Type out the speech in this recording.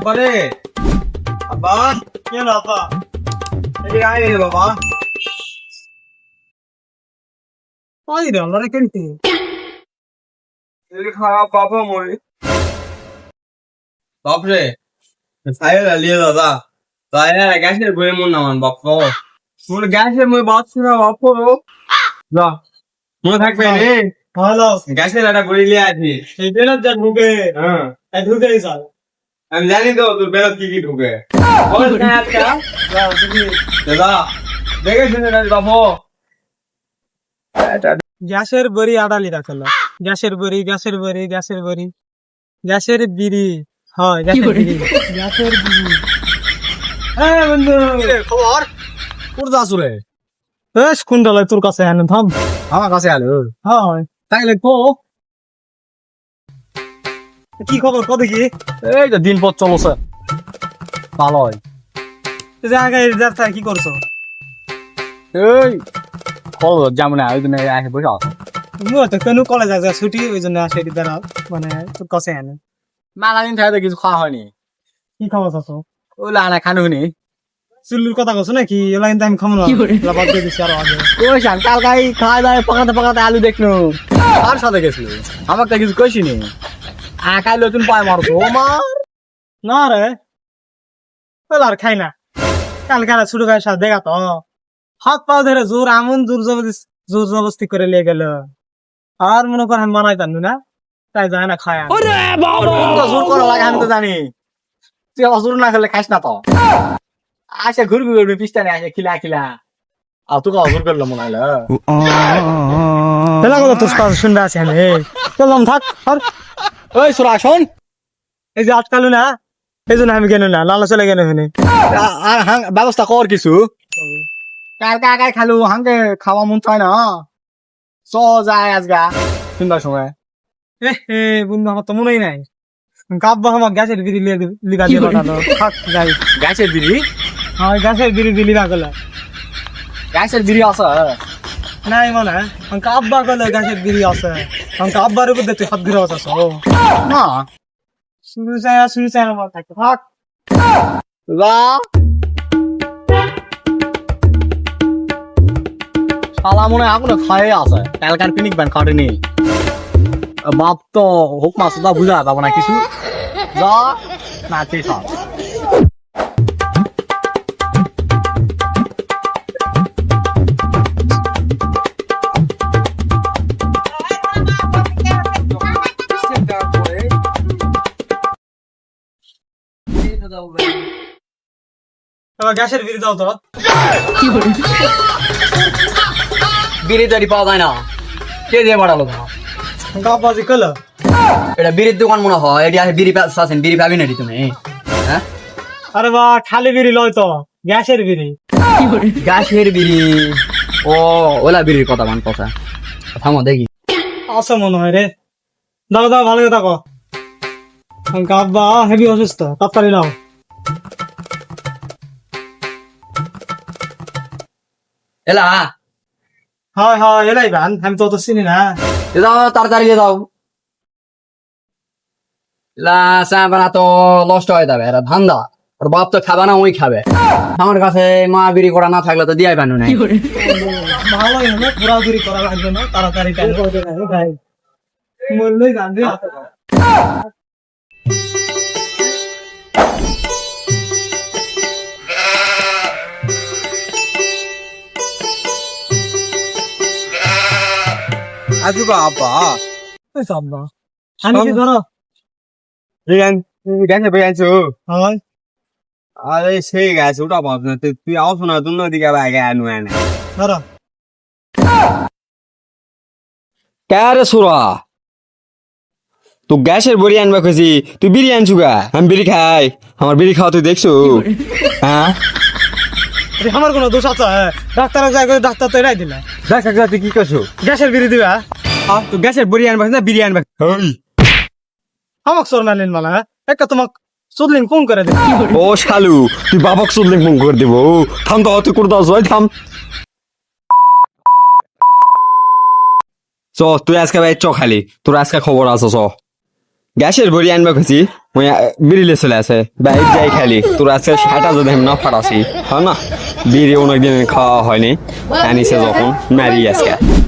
আব্বা রে আব্বা কি হলো এদিকে আয় রে বাবা। ওই রে আল্লাহ রে কেনতে? এদিকে খাওয়া বাবা মরে বাপরে সাইল আলিয়ে দাদা। তাই গ্যাসের বই মন নামান বাপ মোর গ্যাসের মই বাচ্চা না বাপ। যা মনে থাকবে রে ভালো। গ্যাসের একটা বই লিয়ে আছি সেই বেলার যা ঢুকে হ্যাঁ এই ঢুকে যাও আমি জানি তো তোর বেরোত কি কি ঢুকে। দাদা দেখে শুনে বাবু গ্যাসের বড়ি আড়ালি রাখল গ্যাসের বড়ি গ্যাসের বড়ি গ্যাসের বড়ি। গ্যাসের বিড়ি। হয় গ্যাসের বিড়ি? গ্যাসের বিড়ি। হ্যাঁ বন্ধু। খবর? কোথায় আছো রে বেশ তোর কাছে আনো থাম। আমার কাছে আলো হয়। তাইলে কো। কি খবর? কত কি? এই তো দিন পথ চলছে। ভালো হয় যাত্রা কি করছ? এই কল যেমন ওই দিনে আসে বসে মুই তো কেন কলেজ আছে ছুটি ওই জন্য আসে এটি দ্বারা মানে কাছে আনো। মেলা দিন থাকে কিছু খাওয়া হয়নি। কি খবর আছো ওই লানা খানু নি। চুল্লুর কথা করছ নাকি? এলা কিন্তু আমি খাব না। বাদ দিয়ে দিছি আরও আগে। ওই শান কালকাই খাওয়া দাওয়া পাকাতে পাকাতে আলু দেখল আর সাথে গেছিল? আমাকে কিছু কইছিনি আকাই নতুন পায় মারছো ও মা। না রে ওলা আর খাই না। কাল কাল ছোট ভাইয়ের সাথে দেখা তো হাত পা ধরে জোর আমন জোর জবরদস্তি জোর জবরদস্তি করে লিয়ে গেল। আর মনে কর আমি মানাই জানু না? তাই যায় না খায় জোর করা লাগে আমি তো জানি। তুই জোর না খেলে খাইস না তো আসে ঘুরবি ঘুরবি পিস্তানে আসে খিলা খিলা। আর তোকে অজোর করল মনে হলো তোর শুনতে আছি আমি চললাম থাক আর ওই সুরা শোন। এই যে আটকালু না এই জন্য আমি কেন না লালা চলে গেল এখানে। হাং ব্যবস্থা কর কিছু। কালকে আগাই খালু? হাঙ্গে খাওয়া মন চায় না চ যায় আজগা। সন্ধ্যার সময়? এ হে বন্ধু আমার তো মনেই নাই। কাব্বা আমার গ্যাসের বিড়ি লিবা দিয়ে পাঠালো গ্যাসের বিড়ি? আমার গ্যাসের বিড়ি দিলি না গেলে। গ্যাসের বিড়ি আছে? নাই মানে আমি কাব্বা গেলে গ্যাসের বিড়ি আছে। আমি কাব্বার উপর দিয়ে তুই হাত ঘুরে না। শুরু চাই না শুরু চাই না আমার থাক। শালা মনে হয় খায়ে আছে। কালকার পিনিক ব্যান বাপ তো হোক মাছ বুঝা যাব না কিছু। যা না ঠিক আছে আমার গ্যাসের বিড়ি দাও তো। বিড়ি তৈরি পাওয়া যায় না। কে দিয়ে বাড়ালো কাব্বা জি কলো এটা বিড়ির দোকান মনে হয় এটি আছে বিড়ি পাচ্ছেন বিড়ি পাবি না তুমি। হ্যাঁ? আরে বা খালি বিড়ি লয় তো গ্যাসের বিড়ি। গাছের বিড়ি? ও ওলা বিড়ির কথা মান কথা। থামো দেখি। আছে মনে হয় রে। দাও দাও ভালো করে থাকো। কাব্বা হেভি অসুস্থ তাড়াতাড়ি নাও। এলা? হয় হয় এলাই বান আমি তো অত চিনি না। দাও তাড়াতাড়ি দিয়ে দাও। লা চা বানা তো নষ্ট হয়ে যাবে এটা ধান্দা। ওর বাপ তো খাবে না ওই খাবে। আমার কাছে মা বিড়ি করা না থাকলে তো দিয়াই পানু নাই। ভালো হলো ঘোরাঘুরি করা লাগবে না তাড়াতাড়ি টাইম আজু বাবা সাবনা আমি কি ধরো গেছে ভাই আছো হয় আরে সেই গেছে ওটা ভাব না তুই আও শোনা তুই নদী কে বাইকে আনু আনে ধরো কারে সুরা তো গ্যাসের বড়ি আনবা খুঁজি তুই বিড়ি আনছু গা আমি বিড়ি খাই আমার বিড়ি খাওয়া তুই দেখছ হ্যাঁ আমার কোনো দোষ আছে ডাক্তার যাই করে ডাক্তার তো এরাই দিলা। এক তুই কি করছ গ্যাসের বিড়ি দিবা তো গ্যাসের বড়ি আনবা না বিড়ি আনবা? আমাক সরনালিন মালা একটা তোমাক সুদলিং ফোন করে দিবা? ও শালু তুই বাবাক শুনলে ফোন করে দেবো? থাম তো তুই করে দাও জয় থাম। চ তুই আজকে ভাই চ খালি তোর আজকে খবর আছে চ। গ্যাসের বড়ি আনবা ওই বিড়িলে চলে আছে। বাইক যাই খালি তোর আজকে সাটা যদি না ফাটাছি হয় না? বিড়ি অনেকদিন খাওয়া হয়নি আনিছে যখন ম্যারি আজকে